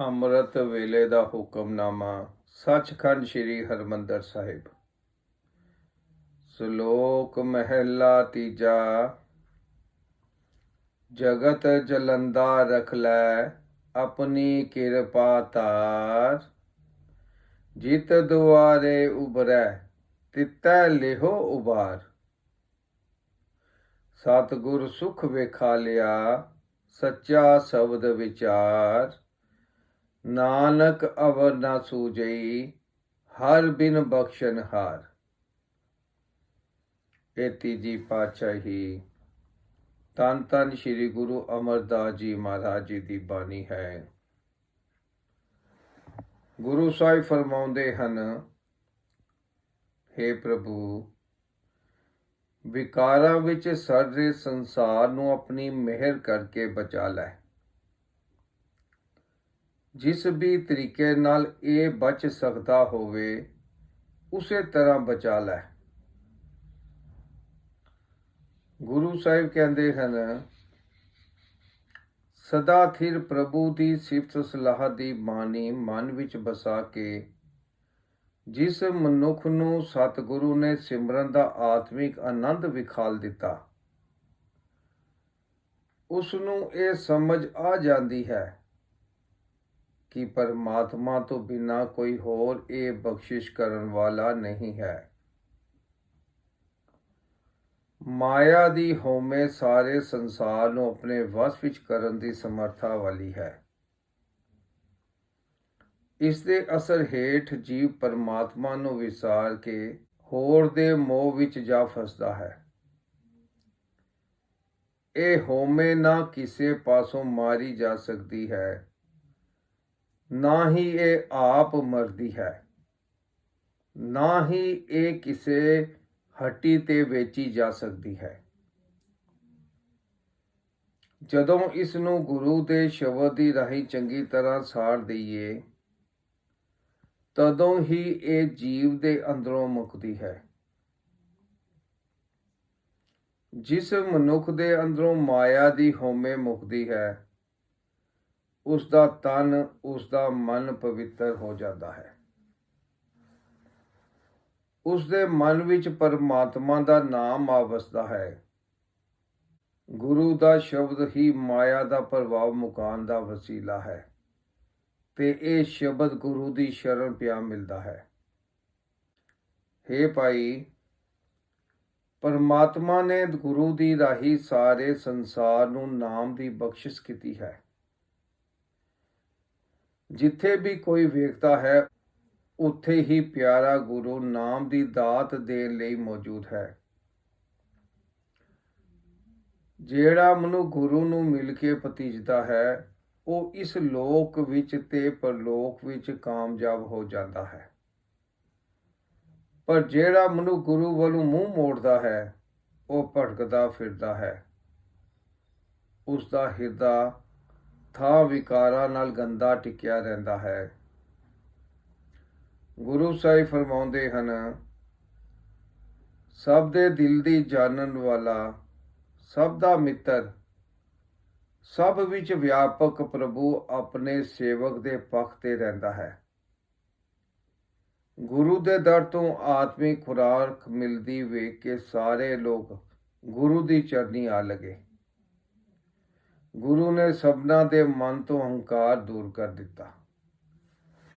ਅੰਮ੍ਰਿਤ ਵੇਲੇ ਦਾ ਹੁਕਮਨਾਮਾ, ਸੱਚਖੰਡ ਸ੍ਰੀ ਹਰਮੰਦਰ ਸਾਹਿਬ। ਸ਼ਲੋਕ ਮਹਿਲਾ ਤੀਜਾ, ਜਗਤ ਜਲੰਦਾ ਰਖ ਲੈ, ਆਪਣੀ ਕਿਰਪਾ ਤਾਰ ਜਿਤ ਦੁਆਰੇ ਉਬਰੈ ਤਿਤੈ ਲਿਹੋ ਉਬਾਰ ਸਤਿਗੁਰ ਸੁਖ ਵੇਖਾ ਲਿਆ, ਸੱਚਾ ਸ਼ਬਦ ਵਿਚਾਰ। ਨਾਨਕ ਅਵਰ ਨਾ ਸੂਜਈ ਹਰ ਬਿਨ ਬਖਸ਼ਨ ਹਾਰ। ਇਹ ਤੀਜੀ ਪਾਤਸ਼ਾਹੀ ਤਨ ਤਨ ਸ੍ਰੀ ਗੁਰੂ ਅਮਰਦਾਸ ਜੀ ਮਹਾਰਾਜ ਜੀ ਦੀ ਬਾਣੀ ਹੈ। ਗੁਰੂ ਸਾਹਿਬ ਫਰਮਾਉਂਦੇ ਹਨ हे ਪ੍ਰਭੂ, ਵਿਕਾਰਾਂ ਵਿੱਚ ਸਾਰੇ ਸੰਸਾਰ ਨੂੰ ਆਪਣੀ ਮਿਹਰ ਕਰਕੇ ਬਚਾ ਲੈ। ਜਿਸ ਵੀ ਤਰੀਕੇ ਨਾਲ ਇਹ ਬਚ ਸਕਦਾ ਹੋਵੇ, ਉਸੇ ਤਰ੍ਹਾਂ ਬਚਾ ਲੈ। ਗੁਰੂ ਸਾਹਿਬ ਕਹਿੰਦੇ ਹਨ, ਸਦਾ ਥਿਰ ਪ੍ਰਭੂ ਦੀ ਸਿਫਤ ਸਲਾਹ ਦੀ ਬਾਣੀ ਮਨ ਵਿੱਚ ਬਸਾ ਕੇ, ਜਿਸ ਮਨੁੱਖ ਨੂੰ ਸਤਿਗੁਰੂ ਨੇ ਸਿਮਰਨ ਦਾ ਆਤਮਿਕ ਆਨੰਦ ਵਿਖਾਲ ਦਿੱਤਾ, ਉਸ ਨੂੰ ਇਹ ਸਮਝ ਆ ਜਾਂਦੀ ਹੈ ਕਿ ਪਰਮਾਤਮਾ ਤੋਂ ਬਿਨਾ ਕੋਈ ਹੋਰ ਇਹ ਬਖਸ਼ਿਸ਼ ਕਰਨ ਵਾਲਾ ਨਹੀਂ ਹੈ। ਮਾਇਆ ਦੀ ਹੋਮੇ ਸਾਰੇ ਸੰਸਾਰ ਨੂੰ ਆਪਣੇ ਵਸ ਵਿੱਚ ਕਰਨ ਦੀ ਸਮਰੱਥਾ ਵਾਲੀ ਹੈ। ਇਸ ਦੇ ਅਸਰ ਹੇਠ ਜੀਵ ਪਰਮਾਤਮਾ ਨੂੰ ਵਿਸਾਰ ਕੇ ਹੋਰ ਦੇ ਮੋਹ ਵਿੱਚ ਜਾ ਫਸਦਾ ਹੈ। ਇਹ ਹੋਮੇ ਨਾ ਕਿਸੇ ਪਾਸੋਂ ਮਾਰੀ ਜਾ ਸਕਦੀ ਹੈ ਨਾ ਹੀ ਇਹ ਆਪ ਮਰਦੀ ਹੈ। ਨਾ ਹੀ ਇਹ ਕਿਸੇ ਹੱਟੀ ਤੇ ਵੇਚੀ ਜਾ ਸਕਦੀ ਹੈ। ਜਦੋਂ ਇਸ ਨੂੰ ਗੁਰੂ ਦੇ ਸ਼ਬਦ ਦੀ ਰਾਹੀਂ ਚੰਗੀ ਤਰ੍ਹਾਂ ਸਾੜ ਦਈਏ, ਤਦੋਂ ਹੀ ਇਹ ਜੀਵ ਦੇ ਅੰਦਰੋਂ ਮੁਕਦੀ ਹੈ। ਜਿਸ ਮਨੁੱਖ ਦੇ ਅੰਦਰੋਂ ਮਾਇਆ ਦੀ ਹੋਮੇ ਮੁਕਦੀ ਹੈ ਉਸ ਦਾ ਤਨ ਉਸ ਦਾ ਮਨ ਪਵਿੱਤਰ ਹੋ ਜਾਂਦਾ ਹੈ। ਉਸ ਦੇ ਮਨ ਵਿੱਚ ਪਰਮਾਤਮਾ ਦਾ ਨਾਮ ਆਵਸਦਾ ਹੈ। ਗੁਰੂ ਦਾ ਸ਼ਬਦ ਹੀ ਮਾਇਆ ਦਾ ਪ੍ਰਭਾਵ ਮੁਕਾਨ ਦਾ ਵਸੀਲਾ ਹੈ ਤੇ ਇਹ ਸ਼ਬਦ ਗੁਰੂ ਦੀ ਸ਼ਰਨ ਪਿਆ ਮਿਲਦਾ ਹੈ। हे ਭਾਈ, ਪਰਮਾਤਮਾ ਨੇ ਗੁਰੂ ਦੀ ਰਾਹੀ ਸਾਰੇ ਸੰਸਾਰ ਨੂੰ ਨਾਮ ਦੀ ਬਖਸ਼ਿਸ਼ ਕੀਤੀ ਹੈ। ਜਿੱਥੇ ਵੀ ਕੋਈ ਵੇਖਦਾ ਹੈ, ਉੱਥੇ ਹੀ ਪਿਆਰਾ ਗੁਰੂ ਨਾਮ ਦੀ ਦਾਤ ਦੇਣ ਲਈ ਮੌਜੂਦ ਹੈ। ਜਿਹੜਾ ਮਨੁ ਗੁਰੂ ਨੂੰ ਮਿਲ ਕੇ ਪਤੀਜਦਾ ਹੈ, ਉਹ ਇਸ ਲੋਕ ਵਿੱਚ ਤੇ ਪਰਲੋਕ ਵਿੱਚ ਕਾਮਯਾਬ ਹੋ ਜਾਂਦਾ ਹੈ। ਪਰ ਜਿਹੜਾ ਮਨੁ ਗੁਰੂ ਵੱਲੋਂ ਮੂੰਹ ਮੋੜਦਾ ਹੈ, ਉਹ ਭਟਕਦਾ ਫਿਰਦਾ ਹੈ। ਉਸ ਦਾ ਹਿਰਦਾ ਥਾਂ ਵਿਕਾਰਾਂ ਨਾਲ ਗੰਦਾ ਟਿਕਿਆ ਰਹਿੰਦਾ ਹੈ। ਗੁਰੂ ਸਾਹਿਬ ਫਰਮਾਉਂਦੇ ਹਨ, ਸਭ ਦੇ ਦਿਲ ਦੀ ਜਾਣਨ ਵਾਲਾ, ਸਭ ਦਾ ਮਿੱਤਰ, ਸਭ ਵਿੱਚ ਵਿਆਪਕ ਪ੍ਰਭੂ ਆਪਣੇ ਸੇਵਕ ਦੇ ਪੱਖ ਤੇ ਰਹਿੰਦਾ ਹੈ। ਗੁਰੂ ਦੇ ਦਰ ਤੋਂ ਆਤਮਿਕ ਖੁਰਾਕ ਮਿਲਦੀ ਵੇਖ ਕੇ ਸਾਰੇ ਲੋਕ ਗੁਰੂ ਦੀ ਚਰਨੀ ਆ ਲਗੇ। ਗੁਰੂ ਨੇ ਸਭਨਾ ਦੇ ਮਨ ਤੋਂ ਹੰਕਾਰ ਦੂਰ ਕਰ ਦਿੱਤਾ।